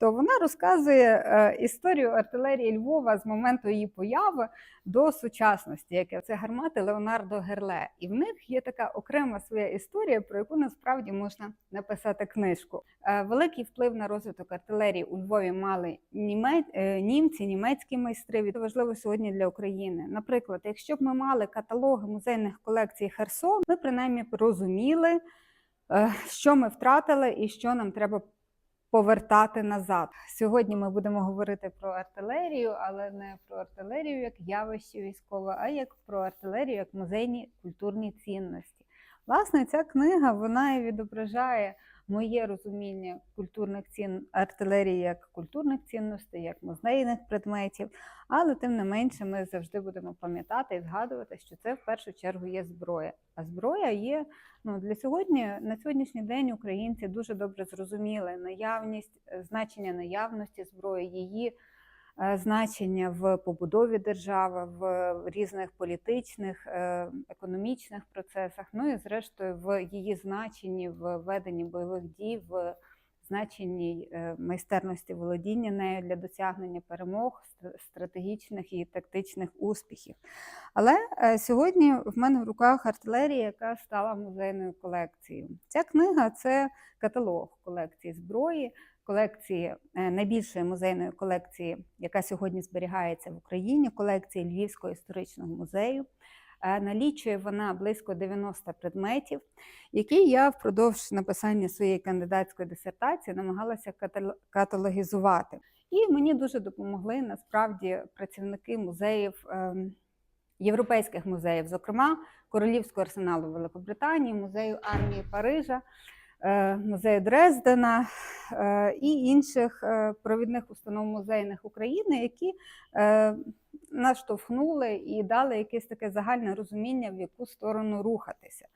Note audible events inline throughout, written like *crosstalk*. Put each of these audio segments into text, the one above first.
то вона розказує е, історію артилерії Львова з моменту її появи до сучасності, яке це гармати Леонардо Герле. І в них є така окрема своя історія, про яку насправді можна написати книжку. Е, Великий вплив на розвиток артилерії у Львові мали е, німці, німецькі майстри. Це важливо сьогодні для України. Наприклад, якщо б ми мали каталоги музейних колекцій Херсон, ми принаймні розуміли, що ми втратили і що нам треба повертати назад. Сьогодні ми будемо говорити про артилерію, але не про артилерію як явище військове, а як про артилерію як музейні культурні цінності. Власне, ця книга вона і відображає моє розуміння культурних цін артилерії як культурних цінностей, як музейних предметів. Але тим не менше, ми завжди будемо пам'ятати і згадувати, що це в першу чергу є зброя. А зброя є ну для сьогодні на сьогоднішній день українці дуже добре зрозуміли наявність, е, значення наявності зброї, її значення в побудові держави, в різних політичних, е, економічних процесах. Ну і зрештою в її значенні в веденні бойових дій. в значенні е, майстерності володіння нею для досягнення перемог, стратегічних і тактичних успіхів. Але е, сьогодні в мене в руках артилерія, яка стала музейною колекцією. Ця книга це каталог колекції зброї, колекції е, найбільшої музейної колекції, яка сьогодні зберігається в Україні, колекції Львівського історичного музею. Е, Налічує вона близько 90 предметів, які я впродовж написання своєї кандидатської дисертації намагалася каталогізувати. І мені дуже допомогли насправді працівники музеїв, ем, європейських музеїв, зокрема Королівського арсеналу Великобританії, музею армії Парижа, музею Дрездена е, і інших е, провідних установ музейних України, які е, наштовхнули і дали якесь таке загальне розуміння, в яку сторону рухатися.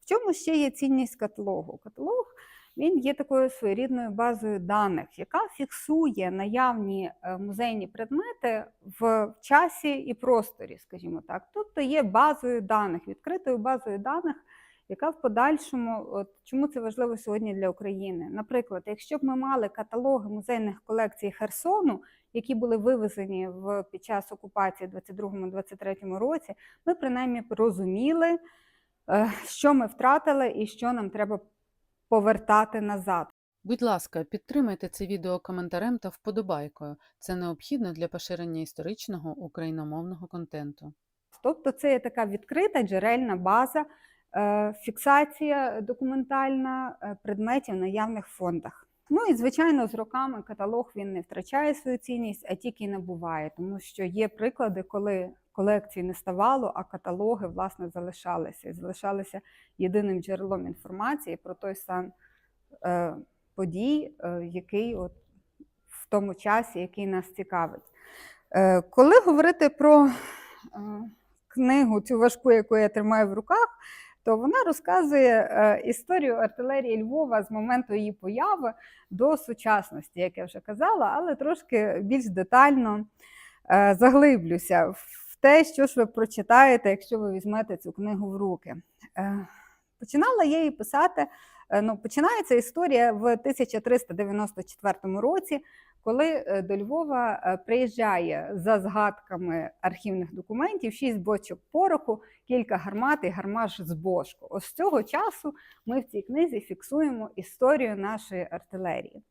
В чому ще є цінність каталогу? Каталог він є такою своєрідною базою даних, яка фіксує наявні е, музейні предмети в часі і просторі, скажімо так. Тобто є базою даних, відкритою базою даних, яка в подальшому, от чому це важливо сьогодні для України. Наприклад, якщо б ми мали каталоги музейних колекцій Херсону, які були вивезені в під час окупації в 22-23 році, ми принаймні б розуміли, е, що ми втратили і що нам треба повертати назад. Будь ласка, підтримайте це відео коментарем та вподобайкою. Це необхідно для поширення історичного україномовного контенту. Тобто це є така відкрита джерельна база, фіксація документальна е, предметів в наявних фондах. Ну і звичайно, з роками каталог він не втрачає свою цінність, а тільки набуває, тому що є приклади, коли колекцій не ставало, а каталоги власне залишалися і залишалися єдиним джерелом інформації про той стан е, подій, е, який от в тому часі, який нас цікавить. Е, коли говорити про е, книгу, цю важку, яку я тримаю в руках, то вона розказує е, історію артилерії Львова з моменту її появи до сучасності, як я вже казала, але трошки більш детально е, заглиблюся в те, що ж ви прочитаєте, якщо ви візьмете цю книгу в руки. Починала я її писати. е, Ну, починається історія в 1394 році, коли е, до Львова е, приїжджає за згадками архівних документів шість бочок пороху, кілька гармат і гармаш з бошку. Ось з цього часу ми в цій книзі фіксуємо історію нашої артилерії.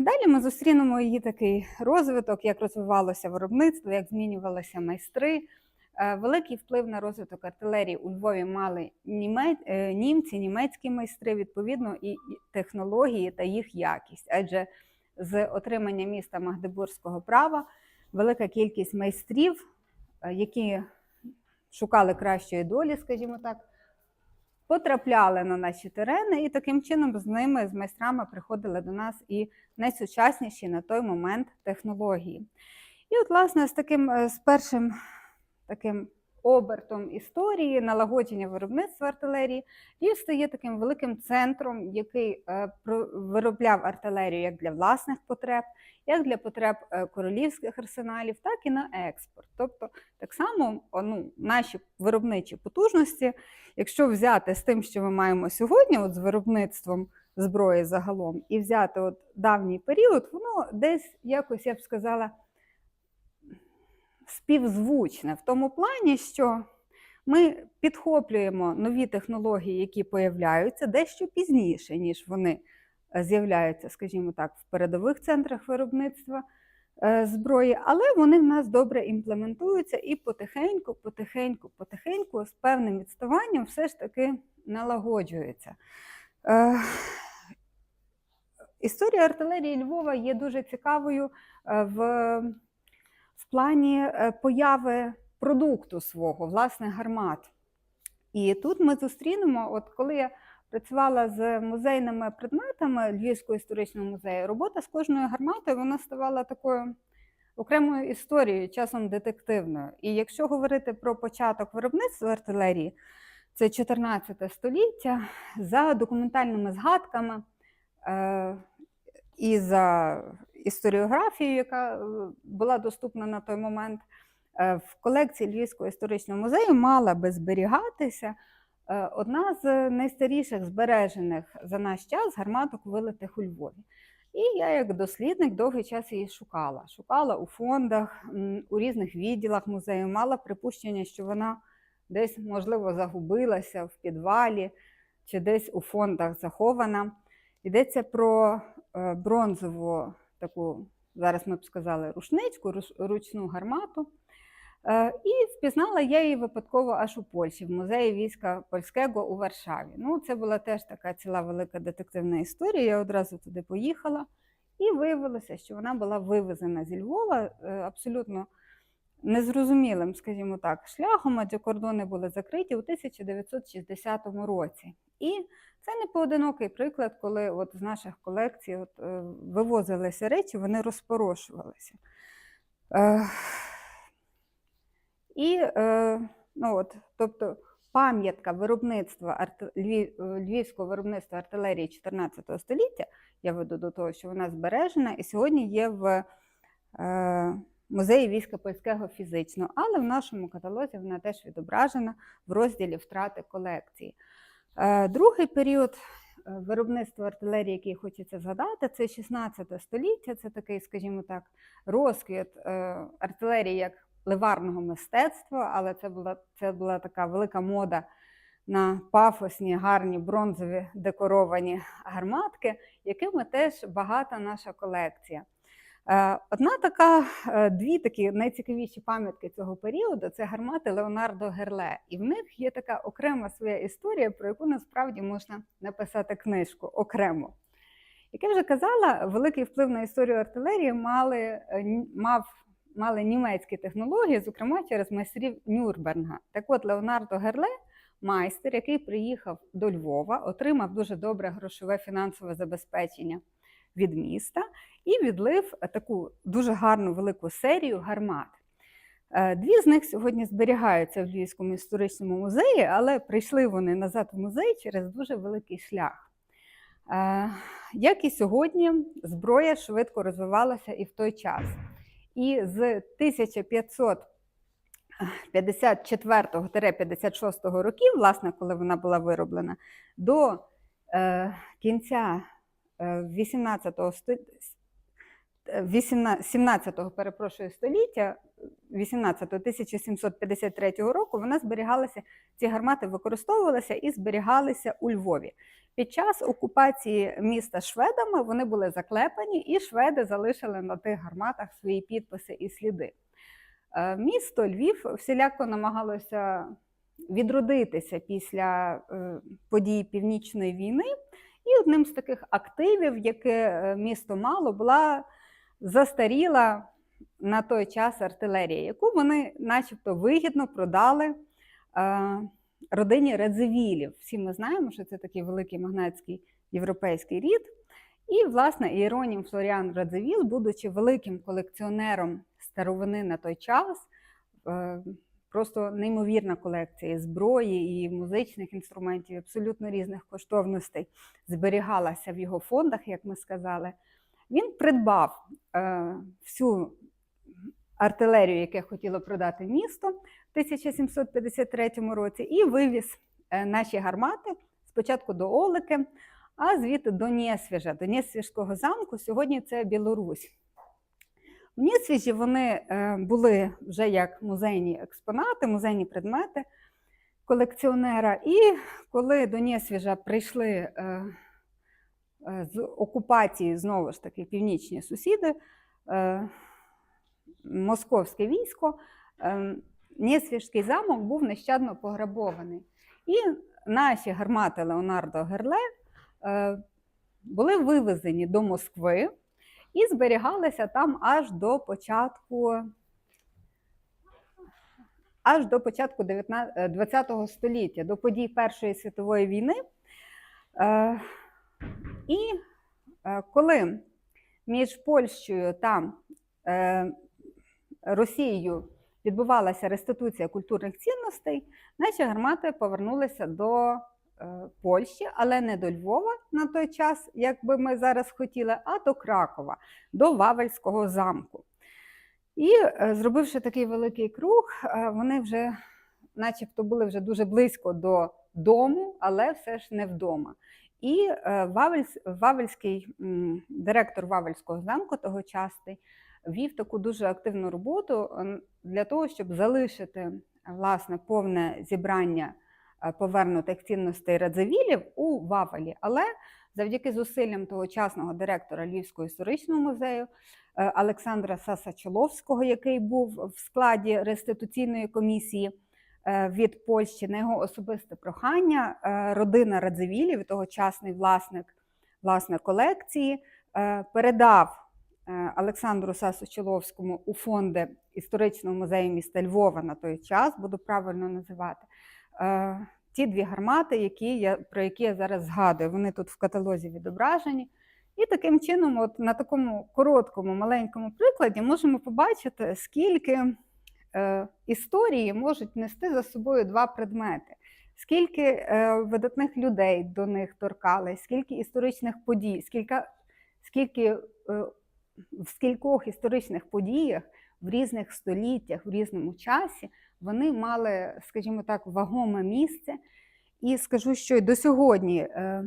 Далі ми зустрінемо її такий розвиток, як розвивалося виробництво, як змінювалися майстри. Е, Великий вплив на розвиток артилерії у Львові мали е, німці, німецькі майстри, відповідно, і технології та їх якість. Адже з отримання міста Магдебурзького права велика кількість майстрів, е, які шукали кращої долі, скажімо так, потрапляли на наші терени, і таким чином з ними, з майстрами, приходили до нас і найсучасніші на той момент технології. І от, власне, з таким з першим таким обертом історії, налагодження виробництва артилерії, Львів стає таким великим центром, який е, виробляв артилерію як для власних потреб, як для потреб е, королівських арсеналів, так і на експорт. Тобто, так само ну, наші виробничі потужності, якщо взяти з тим, що ми маємо сьогодні, от з виробництвом зброї загалом, і взяти от давній період, воно десь якось, я б сказала, співзвучне в тому плані, що ми підхоплюємо нові технології, які появляються дещо пізніше, ніж вони е, з'являються, скажімо так, в передових центрах виробництва е, зброї, але вони в нас добре імплементуються і потихеньку, потихеньку, потихеньку, з певним відставанням все ж таки налагоджуються. Е, Історія артилерії Львова є дуже цікавою в, в плані е, появи продукту свого, власне, гармат. І тут ми зустрінемо, от коли я працювала з музейними предметами Львівського історичного музею, робота з кожною гарматою вона ставала такою окремою історією, часом детективною. І якщо говорити про початок виробництва артилерії, це 14 століття, за документальними згадками е, і за історіографією, яка е, була доступна на той момент, е, в колекції Львівського історичного музею мала би зберігатися е, одна з найстаріших збережених за наш час гарматок, вилитих у Львові. І я, як дослідник, довгий час її шукала. Шукала у фондах, у різних відділах музею, мала припущення, що вона десь, можливо, загубилася в підвалі чи десь у фондах захована. Йдеться про бронзову таку, зараз ми б сказали, рушницьку, руш- ручну гармату. Е, І впізнала я її випадково аж у Польщі, в музеї війська польського у Варшаві. Ну, це була теж така ціла велика детективна історія. Я одразу туди поїхала, і виявилося, що вона була вивезена зі Львова е, абсолютно незрозумілим, скажімо так, шляхом, адже кордони були закриті у 1960 році. І це не поодинокий приклад, коли от з наших колекцій от, е, вивозилися речі, вони розпорошувалися. Е, і е, ну от, тобто пам'ятка виробництва. Львів... е, львівського виробництва артилерії 14 століття, я веду до того, що вона збережена і сьогодні є в е, музеї війська польського фізично, але в нашому каталозі вона теж відображена в розділі втрати колекції. Е, другий період е, виробництва артилерії, який хочеться згадати, це 16 століття. Це такий, скажімо так, розквіт е, артилерії як ливарного мистецтва, але це була, це була така велика мода на пафосні, гарні бронзові декоровані гарматки, якими теж багата наша колекція. Е, Одна така, е, дві такі найцікавіші пам'ятки цього періоду це гармати Леонардо Герле. І в них є така окрема своя історія, про яку насправді можна написати книжку окремо. Як я вже казала, великий вплив на історію артилерії мали, е, мав, мали німецькі технології, зокрема через майстрів Нюрнберга. Так от Леонардо Герле, майстер, який приїхав до Львова, отримав дуже добре грошове фінансове забезпечення від міста і відлив таку дуже гарну велику серію гармат. Е, Дві з них сьогодні зберігаються в Львівському історичному музеї, але прийшли вони назад в музей через дуже великий шлях. Е, Як і сьогодні, зброя швидко розвивалася і в той час. І з 1554-56 років, власне, коли вона була вироблена, до е, кінця е, 18 століття. 17-го, перепрошую, століття, 18-го, 1753 року, вона зберігалася, ці гармати використовувалися і зберігалися у Львові. Під час окупації міста шведами вони були заклепані, і шведи залишили на тих гарматах свої підписи і сліди. Е, Місто Львів всіляко намагалося відродитися після е, подій Північної війни. І одним з таких активів, яке е, місто мало, була застаріла на той час артилерія, яку вони, начебто, вигідно продали е, родині Радзивілів. Всі ми знаємо, що це такий великий магнатський європейський рід. І, власне, Іеронім Флоріан Радзивіл, будучи великим колекціонером старовини на той час, е, просто неймовірна колекція зброї і музичних інструментів, абсолютно різних коштовностей зберігалася в його фондах, як ми сказали. Він придбав е, всю артилерію, яке хотіло продати місто в 1753 році, і вивіз е, наші гармати спочатку до Олики, а звідти до Нєсвіжа, до Нєсвіжського замку. Сьогодні це Білорусь. В Нєсвіжі вони е, були вже як музейні експонати, музейні предмети колекціонера. І коли до Нєсвіжа прийшли е, е, з окупації знову ж таки північні сусіди, московське військо, Нєсвіжський замок був нещадно пограбований. І наші гармати Леонардо Герле були вивезені до Москви і зберігалися там аж до початку. Аж до початку 19, ХХ століття, до подій Першої світової війни. Е, і е, коли між Польщею та е, Росією відбувалася реституція культурних цінностей, наші гармати повернулися до е, Польщі, але не до Львова на той час, як би ми зараз хотіли, а до Кракова, до Вавельського замку. І е, зробивши такий великий круг, е, вони вже, начебто, були вже дуже близько до дому, але все ж не вдома. І е, Вавельський директор Вавельського замку тогочасний вів таку дуже активну роботу для того, щоб залишити е, власне повне зібрання е, повернутих цінностей Радзивілів у Вавелі. Але завдяки зусиллям тогочасного директора Львівського історичного музею е, Олександра Сасачоловського, який був в складі реституційної комісії е, від Польщі, на його особисте прохання, е, родина Радзивілів, тогочасний власник, власник колекції, е, передав е, Олександру Сасочоловському у фонди історичного музею міста Львова на той час, буду правильно називати. Е, Ті дві гармати, які я, про які я зараз згадую, вони тут в каталозі відображені. І таким чином, от на такому короткому, маленькому прикладі, можемо побачити, скільки е, історії можуть нести за собою два предмети, скільки е, видатних людей до них торкались, скільки історичних подій, скільки, скільки е, в скількох історичних подіях в різних століттях, в різному часі вони мали, скажімо так, вагоме місце. І скажу, що й до сьогодні е,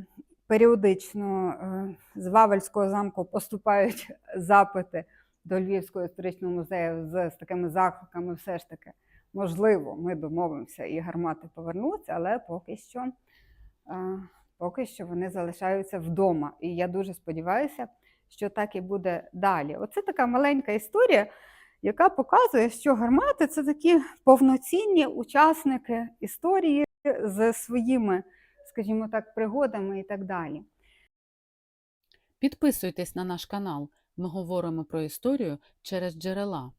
періодично е, з Вавельського замку поступають *laughs* запити до Львівського історичного музею з, з такими закликами, все ж таки, можливо, ми домовимося і гармати повернуться, але поки що, е, поки що вони залишаються вдома. І я дуже сподіваюся, що так і буде далі. Оце така маленька історія, яка показує, що гармати це такі повноцінні учасники історії з своїми, скажімо так, пригодами і так далі. Підписуйтесь на наш канал. Ми говоримо про історію через джерела.